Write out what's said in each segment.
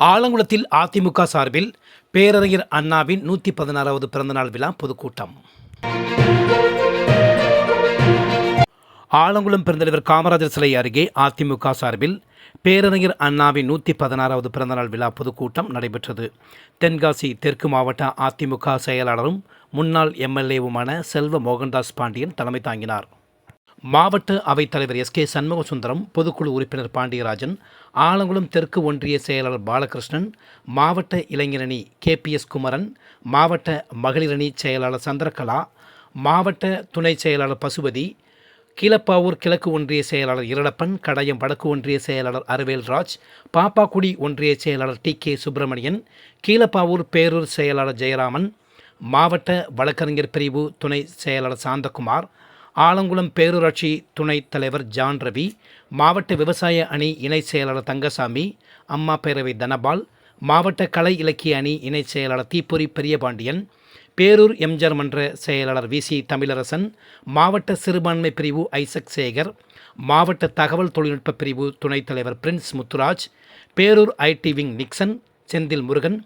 ஆலங்குளத்தில் அதிமுக சார்பில் பேரறிஞர் அண்ணாவின் நூற்றி பதினாறாவது பிறந்தநாள் விழா பொதுக்கூட்டம். ஆலங்குளம் பெருந்தலைவர் காமராஜர் சிலை அருகே அதிமுக சார்பில் பேரறிஞர் அண்ணாவின் நூற்றி பதினாறாவது பிறந்தநாள் விழா பொதுக்கூட்டம் நடைபெற்றது. தென்காசி தெற்கு மாவட்ட அதிமுக செயலாளரும் முன்னாள் எம்எல்ஏவுமான செல்வ மோகன்தாஸ் பாண்டியன் தலைமை தாங்கினார். மாவட்ட அவைத்தலைவர் எஸ் கே சண்முகசுந்தரம் பொதுக்குழு உறுப்பினர் பாண்டியராஜன் ஆலங்குளம் தெற்கு ஒன்றிய செயலாளர் பாலகிருஷ்ணன் மாவட்ட இளைஞரணி கே பி எஸ் குமரன் மாவட்ட மகளிரணி செயலாளர் சந்திரகலா மாவட்ட துணை செயலாளர் பசுபதி கீழப்பாவூர் கிழக்கு ஒன்றிய செயலாளர் இரளப்பன் கடையம் வடக்கு ஒன்றிய செயலாளர் அரவேல்ராஜ் பாப்பாக்குடி ஒன்றிய செயலாளர் டி கே சுப்பிரமணியன் கீழப்பாவூர் பேரூர் செயலாளர் ஜெயராமன் மாவட்ட வழக்கறிஞர் பிரிவு துணை செயலாளர் சாந்தகுமார் ஆலங்குளம் பேரூராட்சி துணைத் தலைவர் ஜான் ரவி மாவட்ட விவசாய அணி இணை செயலாளர் தங்கசாமி அம்மா பேரவை தனபால் மாவட்ட கலை இலக்கிய அணி இணை செயலாளர் தீப்பொறி பெரியபாண்டியன் பேரூர் எம்ஜிஆர் மன்ற செயலாளர் வி சி தமிழரசன் மாவட்ட சிறுபான்மை பிரிவு ஐசக் சேகர் மாவட்ட தகவல் தொழில்நுட்ப பிரிவு துணைத் தலைவர் Prince Muthuraj Perur IT wing Nixon Senthil Murugan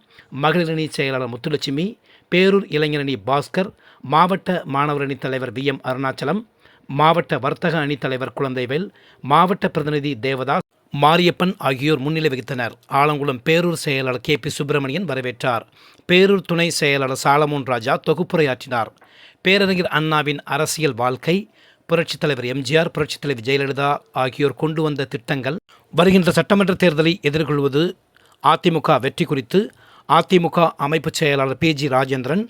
மகளிரணி செயலாளர் முத்துலட்சுமி பேரூர் இளைஞரணி பாஸ்கர் மாவட்ட மாணவர் அணி தலைவர் வி எம் அருணாச்சலம் மாவட்ட வர்த்தக அணித் தலைவர் குழந்தைவேல் மாவட்ட பிரதிநிதி தேவதாஸ் மாரியப்பன் ஆகியோர் முன்னிலை வகித்தனர். ஆலங்குளம் பேரூர் செயலாளர் கே பி சுப்பிரமணியன் வரவேற்றார். பேரூர் துணை செயலாளர் சாலமோன் ராஜா தொகுப்புரையாற்றினார். பேரறிஞர் அண்ணாவின் அரசியல் வாழ்க்கை புரட்சித் தலைவர் எம்ஜிஆர் புரட்சித் தலைவர் ஜெயலலிதா ஆகியோர் கொண்டு வந்த திட்டங்கள் வருகின்ற சட்டமன்ற தேர்தலை எதிர்கொள்வது அதிமுக வெற்றி குறித்து அதிமுக அமைப்பு செயலாளர் பி ஜி ராஜேந்திரன்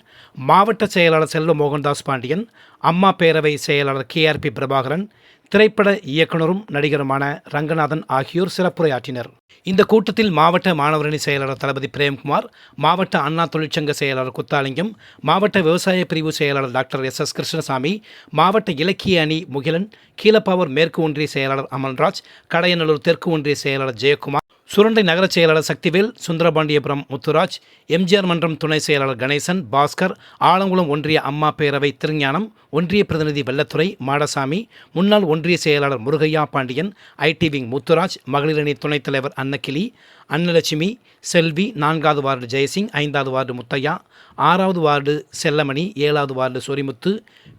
மாவட்ட செயலாளர் செல்வ மோகன்தாஸ் பாண்டியன் அம்மா பேரவை செயலாளர் கே ஆர் பி பிரபாகரன் திரைப்பட இயக்குனரும் நடிகருமான ரங்கநாதன் ஆகியோர் சிறப்புரையாற்றினர். இந்த கூட்டத்தில் மாவட்ட மாணவரணி செயலாளர் தளபதி பிரேம்குமார் மாவட்ட அண்ணா தொழிற்சங்க செயலாளர் குத்தாலிங்கம் மாவட்ட விவசாய பிரிவு செயலாளர் டாக்டர் எஸ். எஸ். கிருஷ்ணசாமி மாவட்ட இலக்கிய அணி முகிலன் கீழப்பாவூர் மேற்கு ஒன்றிய செயலாளர் அமல்ராஜ் கடையநல்லூர் தெற்கு ஒன்றிய செயலாளர் ஜெயக்குமார் சுரண்டை நகர செயலாளர் சக்திவேல் சுந்தரபாண்டியபுரம் முத்துராஜ் எம்ஜிஆர் மன்றம் துணை செயலாளர் கணேசன் பாஸ்கர் ஆலங்குளம் ஒன்றிய அம்மா பேரவை திருஞானம் ஒன்றிய பிரதிநிதி வெள்ளத்துறை மாடசாமி முன்னாள் ஒன்றிய செயலாளர் முருகையா பாண்டியன் ஐடி விங் முத்துராஜ் மகளிரணி துணைத் தலைவர் அன்னக்கிளி அன்னலட்சுமி செல்வி நான்காவது வார்டு ஜெயசிங் ஐந்தாவது வார்டு முத்தையா ஆறாவது வார்டு செல்லமணி ஏழாவது ward Sorimuthu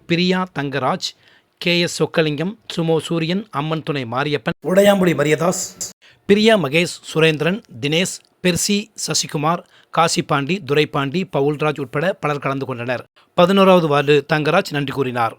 Priya Thangaraj K S Chockalingam Sumo சூரியன் அம்மன் துணை மாரியப்பன். உடையாம்புடி மரியதாஸ் பிரியா மகேஷ் சுரேந்திரன் தினேஷ் பெர்சி சசிகுமார் காசிபாண்டி துரைபாண்டி பவுல்ராஜ் உட்பட பலர் கலந்து கொண்டனர். பதினோராவது வார்டு தங்கராஜ் நன்றி கூறினார்.